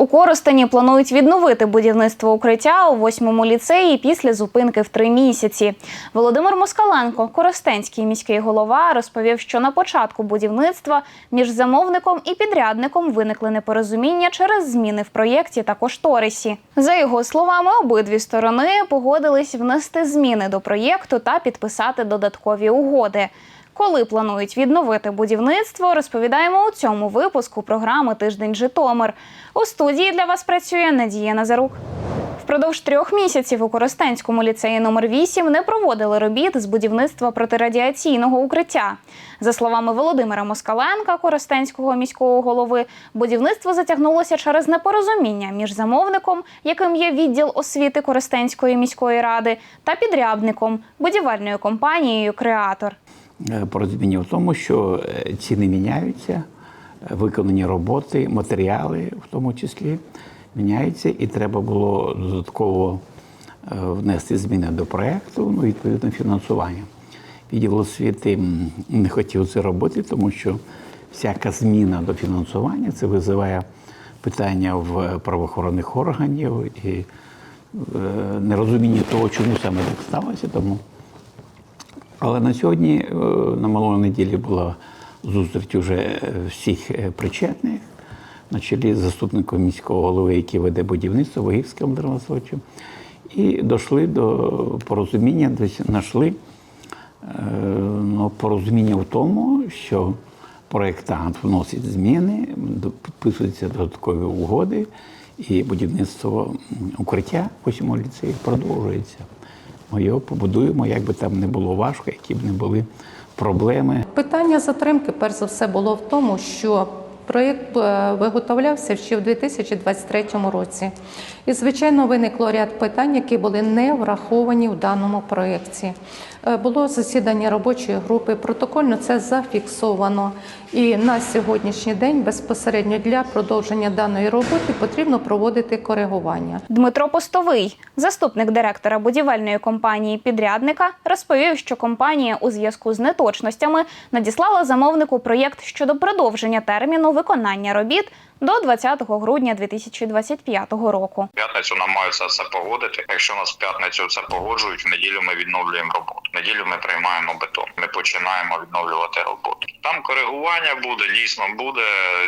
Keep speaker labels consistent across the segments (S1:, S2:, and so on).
S1: У Коростені планують відновити будівництво укриття у восьмому ліцеї після зупинки в три місяці. Володимир Москаленко, Коростенський міський голова, розповів, що на початку будівництва між замовником і підрядником виникли непорозуміння через зміни в проєкті та кошторисі. За його словами, обидві сторони погодились внести зміни до проєкту та підписати додаткові угоди. Коли планують відновити будівництво, розповідаємо у цьому випуску програми Тиждень Житомир. У студії для вас працює Надія Назарук. Впродовж трьох місяців у Коростенському ліцеї номер 8 не проводили робіт з будівництва протирадіаційного укриття. За словами Володимира Москаленка, Коростенського міського голови, будівництво затягнулося через непорозуміння між замовником, яким є відділ освіти Коростенської міської ради, та підрядником будівельною компанією Креатор.
S2: Е, Порозуміння в тому, що е, ціни міняються, е, виконані роботи, матеріали в тому числі міняються, і треба було додатково внести зміни до проєкту, ну, відповідно, фінансування. Відділ освіти не хотів це робити, тому що всяка зміна до фінансування це визиває питання в правоохоронних органів і нерозуміння того, чому саме так сталося. Тому але на сьогодні, е, на минулої неділі була зустріч уже е, всіх е, причетних, на чолі з заступником міського голови, який веде будівництво Вагівським Андрієм і дійшли до порозуміння, десь знайшли ну, порозуміння в тому, що проєктант вносить зміни, підписуються додаткові угоди, і будівництво укриття в усьому ліцеї продовжується. Ми його побудуємо, як би там не було важко, які б не були проблеми.
S3: Питання затримки, перш за все, було в тому, що проєкт е, виготовлявся ще в 2023 році. І, звичайно, виникло ряд питань, які були не враховані в даному проєкті. Е, Було засідання робочої групи, протокольно це зафіксовано. І на сьогоднішній день безпосередньо для продовження даної роботи потрібно проводити коригування.
S1: Дмитро Постовий, заступник директора будівельної компанії підрядника, розповів, що компанія у зв'язку з неточностями надіслала замовнику проєкт щодо продовження терміну виконання робіт до 20 грудня 2025 року.
S4: П'ятницю нам мають це все погодити. Якщо нас в п'ятницю це погоджують, в неділю ми відновлюємо роботу. Неділю ми приймаємо бетон. Ми починаємо відновлювати роботу. Там коригування буде, дійсно буде.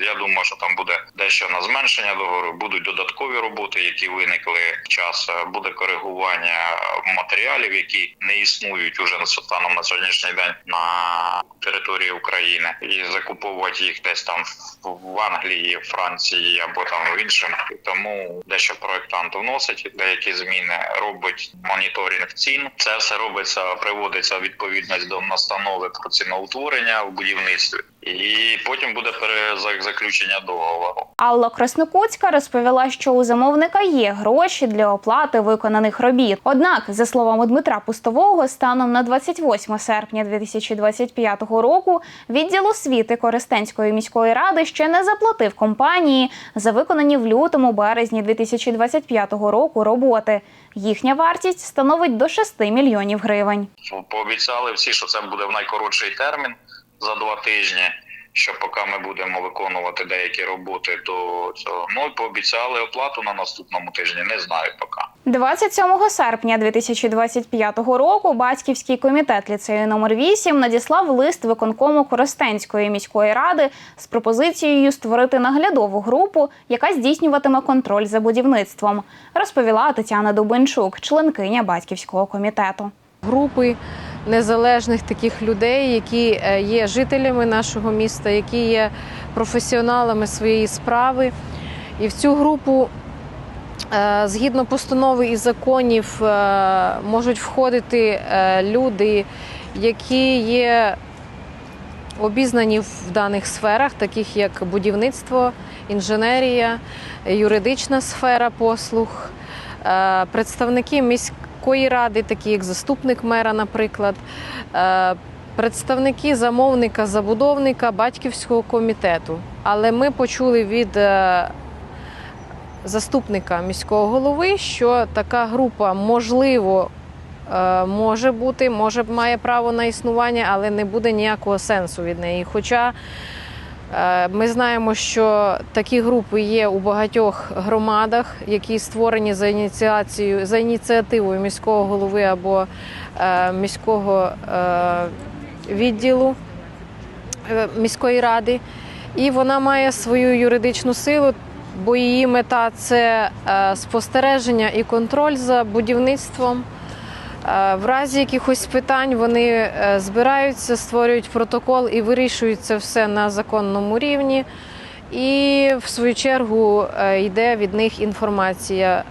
S4: Я думаю, що там буде дещо на зменшення договору. Будуть додаткові роботи, які виникли в час. Буде коригування матеріалів, які не існують уже на станом на сьогоднішній день на території України, і закуповувати їх десь там в Англії, Франції або там в іншим. Тому дещо проектант вносить деякі зміни, робить моніторинг цін. Це все робиться, приводиться відповідність до настанови про ціноутворення в будівництві, і потім буде перезаключення договору.
S1: Алла Краснокутська розповіла, що у замовника є гроші для оплати виконаних робіт. Однак, за словами Дмитра Пустового, станом на 28 серпня 2025 року відділ освіти Коростенської міської ради ще не заплатив компанії за виконані в лютому березні 2025 року роботи. Їхня вартість становить до 6 мільйонів гривень.
S4: Пообіцяли всі, що це буде в найкоротший термін за два тижні. Що поки ми будемо виконувати деякі роботи до цього. Ну і пообіцяли оплату на наступному тижні. Не знаю поки.
S1: 27 серпня 2025 року батьківський комітет ліцею номер 8 надіслав лист виконкому Коростенської міської ради з пропозицією створити наглядову групу, яка здійснюватиме контроль за будівництвом, розповіла Тетяна Дубенчук, членкиня батьківського комітету.
S5: групи незалежних таких людей, які е, є жителями нашого міста, які є професіоналами своєї справи. І в цю групу, е, згідно постанови і законів, е, можуть входити люди, які є обізнані в даних сферах, таких як будівництво, інженерія, юридична сфера послуг, представники міської ради, такі як заступник мера, наприклад, е, представники замовника, забудовника, батьківського комітету. Але ми почули від е, заступника міського голови, що така група можливо е, може бути, може має право на існування, але не буде ніякого сенсу від неї. Хоча ми знаємо, що такі групи є у багатьох громадах, які створені за ініціацією за ініціативою міського голови або е, міського е, відділу е, міської ради, і вона має свою юридичну силу, бо її мета це е, спостереження і контроль за будівництвом. Е, В разі якихось питань вони е, збираються, створюють протокол і вирішують це все на законному рівні. І в свою чергу е, йде від них інформація.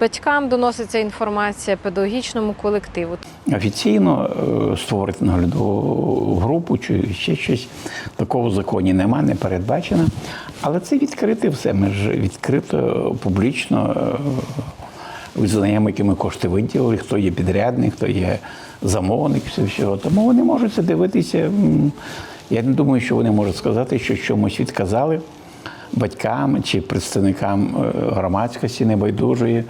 S5: Батькам доноситься інформація педагогічному колективу.
S2: Офіційно створити наглядову групу чи ще щось такого в законі нема, не передбачено. Але це відкрите все. Ми ж відкрито, публічно визнаємо, які ми кошти виділили, хто є підрядник, хто є замовник, все всього. Тому вони можуть це дивитися. Я не думаю, що вони можуть сказати, що чомусь відказали батькам чи представникам е, громадськості небайдужої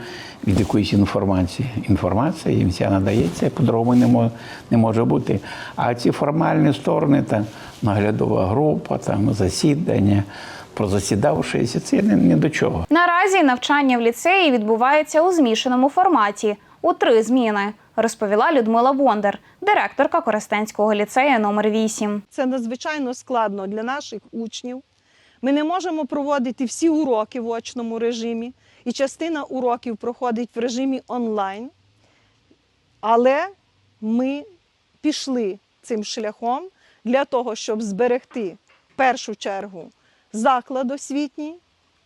S2: від якоїсь інформації. Інформація їм вся надається, по-другому не може, бути. А ці формальні сторони, та наглядова група, там засідання, прозасідавшися, це не, не до чого.
S1: Наразі навчання в ліцеї відбувається у змішаному форматі у три зміни, розповіла Людмила Бондар, директорка Коростенського ліцею номер 8.
S6: Це надзвичайно складно для наших учнів. Ми не можемо проводити всі уроки в очному режимі, і частина уроків проходить в режимі онлайн. Але ми пішли цим шляхом для того, щоб зберегти в першу чергу заклад освітній,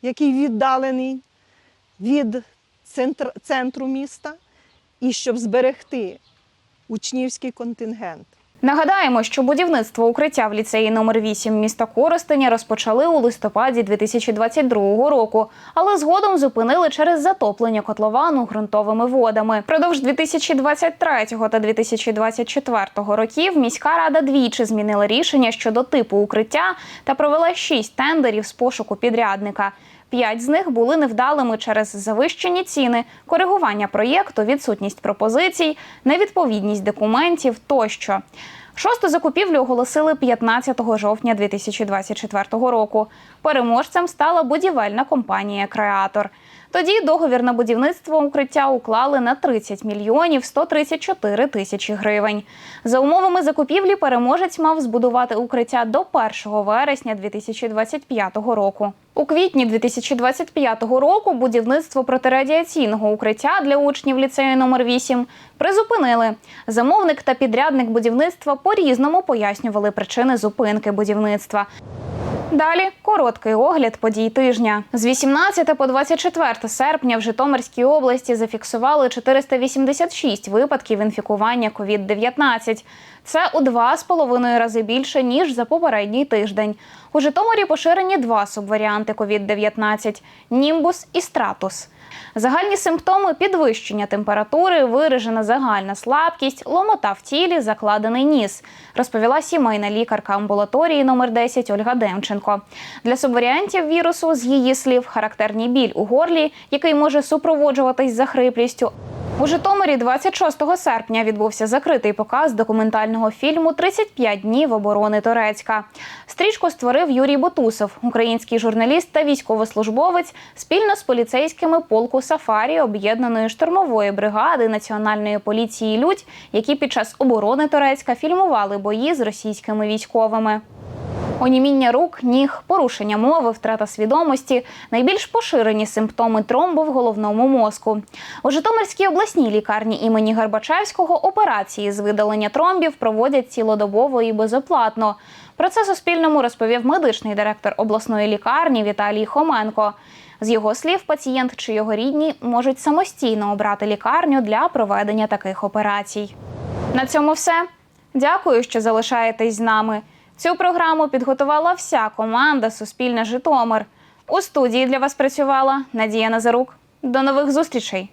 S6: який віддалений від центр, центру міста, і щоб зберегти учнівський контингент.
S1: Нагадаємо, що будівництво укриття в ліцеї номер 8 міста Коростеня розпочали у листопаді 2022 року, але згодом зупинили через затоплення котловану ґрунтовими водами. Продовж 2023 та 2024 років міська рада двічі змінила рішення щодо типу укриття та провела шість тендерів з пошуку підрядника. П'ять з них були невдалими через завищені ціни, коригування проєкту, відсутність пропозицій, невідповідність документів тощо. Шосту закупівлю оголосили 15 жовтня 2024 року. Переможцем стала будівельна компанія Креатор. Тоді договір на будівництво укриття уклали на 30 мільйонів 134 тисячі гривень. За умовами закупівлі переможець мав збудувати укриття до 1 вересня 2025 року. У квітні 2025 року будівництво протирадіаційного укриття для учнів ліцею номер 8 призупинили. Замовник та підрядник будівництва по-різному пояснювали причини зупинки будівництва. Далі короткий огляд подій тижня. З 18 по 24 серпня в Житомирській області зафіксували 486 випадків інфікування COVID-19. Це у два з половиною рази більше ніж за попередній тиждень. У Житомирі поширені два субваріанти COVID-19 – німбус і стратус. Загальні симптоми підвищення температури, виражена загальна слабкість, ломота в тілі, закладений ніс, розповіла сімейна лікарка амбулаторії номер 10 Ольга Демченко. Для субваріантів вірусу, з її слів, характерний біль у горлі, який може супроводжуватись захриплістю. У Житомирі 26 серпня відбувся закритий показ документального фільму «35 днів оборони Торецька. Стрічку створив Юрій Ботусов, український журналіст та військовослужбовець, спільно з поліцейськими полку Сафарі об'єднаної штурмової бригади Національної поліції Людь, які під час оборони Торецька фільмували бої з російськими військовими. Оніміння рук, ніг, порушення мови, втрата свідомості найбільш поширені симптоми тромбу в головному мозку. У Житомирській обласній лікарні імені Гарбачевського операції з видалення тромбів проводять цілодобово і безоплатно. Про це Суспільному розповів медичний директор обласної лікарні Віталій Хоменко. З його слів, пацієнт чи його рідні можуть самостійно обрати лікарню для проведення таких операцій. На цьому все. Дякую, що залишаєтесь з нами. Цю програму підготувала вся команда Суспільне Житомир. У студії для вас працювала Надія Назарук. До нових зустрічей!